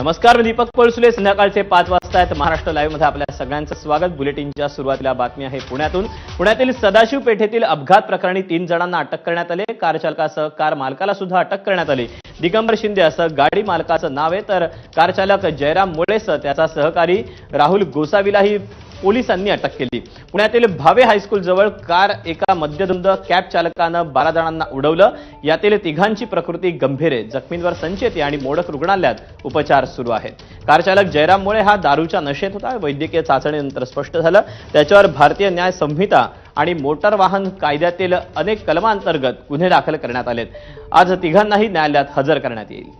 नमस्कार मी दीपक पळसुले. संध्याकाळचे पाच वाजता आहेत महाराष्ट्र लाईव्हमध्ये आपल्या सगळ्यांचं स्वागत. बुलेटिनच्या सुरुवातीला बातमी आहे पुण्यातून. पुण्यातील सदाशिव पेठेतील अपघात प्रकरणी तीन जणांना अटक करण्यात आली. कार चालकासह कार मालकाला सुद्धा अटक करण्यात आली. दिगंबर शिंदे असं गाडी मालकाचं नाव आहे. तर कारचालक जयराम मुळेसह त्याचा सहकारी राहुल गोसावीलाही पोलिसांनी अटक केली. पुण्यातील भावे हायस्कूल जवळ कार एका मद्यधुंद कॅब चालकानं बारा जणांना उडवलं. यातील तिघांची प्रकृती गंभीर आहे. जखमींवर संचेती आणि मोडक रुग्णालयात उपचार सुरू आहेत. कारचालक जयराम मुळे हा दारूच्या नशेत होता. वैद्यकीय चाचणीनंतर स्पष्ट झालं. त्याच्यावर भारतीय न्याय संहिता आणि मोटार वाहन कायद्यातील अनेक कलमांतर्गत गुन्हे दाखल करण्यात आलेत. आज तिघांनाही न्यायालयात हजर करण्यात येईल.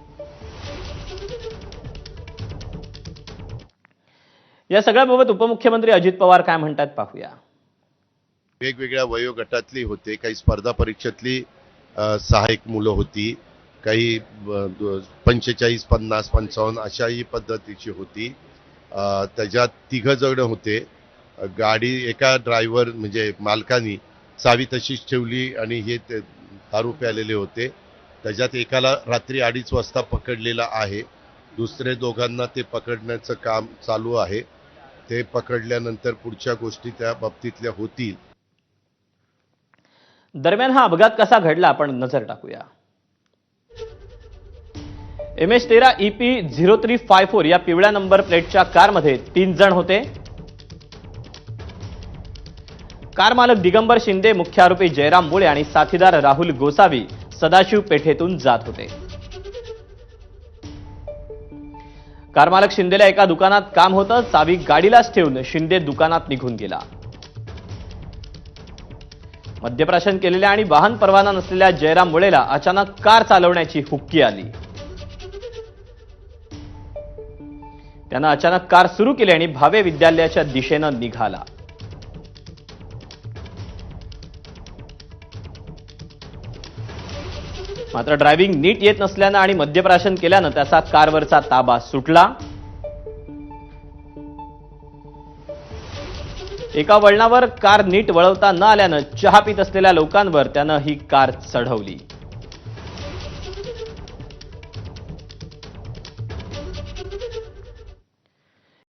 या सगळ्याबाबत उपमुख्यमंत्री अजित पवार काय म्हणतात पाहूया. वेगवेगळ्या वयोगटातली होते काही स्पर्धा परीक्षेतली सहाय्यक सहायक मुलं होती काही पंचेचाळीस पन्नास पंचावन्न अशाही पद्धतीची होती. त्याच्यात तिघ जण होते. गाडी एका ड्रायव्हर म्हणजे मालकानी चावी तशीच ठेवली आणि हे दारू प्यालेले होते. त्याच्यात एकाला रात्री अडीच वाजता पकडलेला आहे. दुसरे दोघांना ते पकडण्याचं काम चालू आहे. ते पकडल्यानंतर पुढच्या गोष्टी त्या बाबतीतल्या होतील. दरम्यान हा अपघात कसा घडला आपण नजर टाकूया. एम एच तेरा E P zero three five four या पिवळ्या नंबर प्लेटच्या कारमध्ये तीन जण होते. कार मालक दिगंबर शिंदे मुख्य आरोपी जयराम मुळे आणि साथीदार राहुल गोसावी सदाशिव पेठेतून जात होते. कार मालक शिंदेला एका दुकानात काम होतं चावी गाडीलाच ठेवून शिंदे दुकानात निघून गेला. मद्यप्राशन केलेल्या आणि वाहन परवाना नसलेल्या जयराम मुळेला अचानक कार चालवण्याची हुक्की आली. त्यानं अचानक कार सुरू केली आणि भावे विद्यालयाच्या दिशेनं निघाला. मात्र ड्रायव्हिंग नीट येत नसल्यानं आणि मद्यप्राशन केल्यानं त्याचा कारवरचा ताबा सुटला. एका वळणावर कार नीट वळवता न आल्यानं चहा पित असलेल्या लोकांवर त्यानं ही कार चढवली.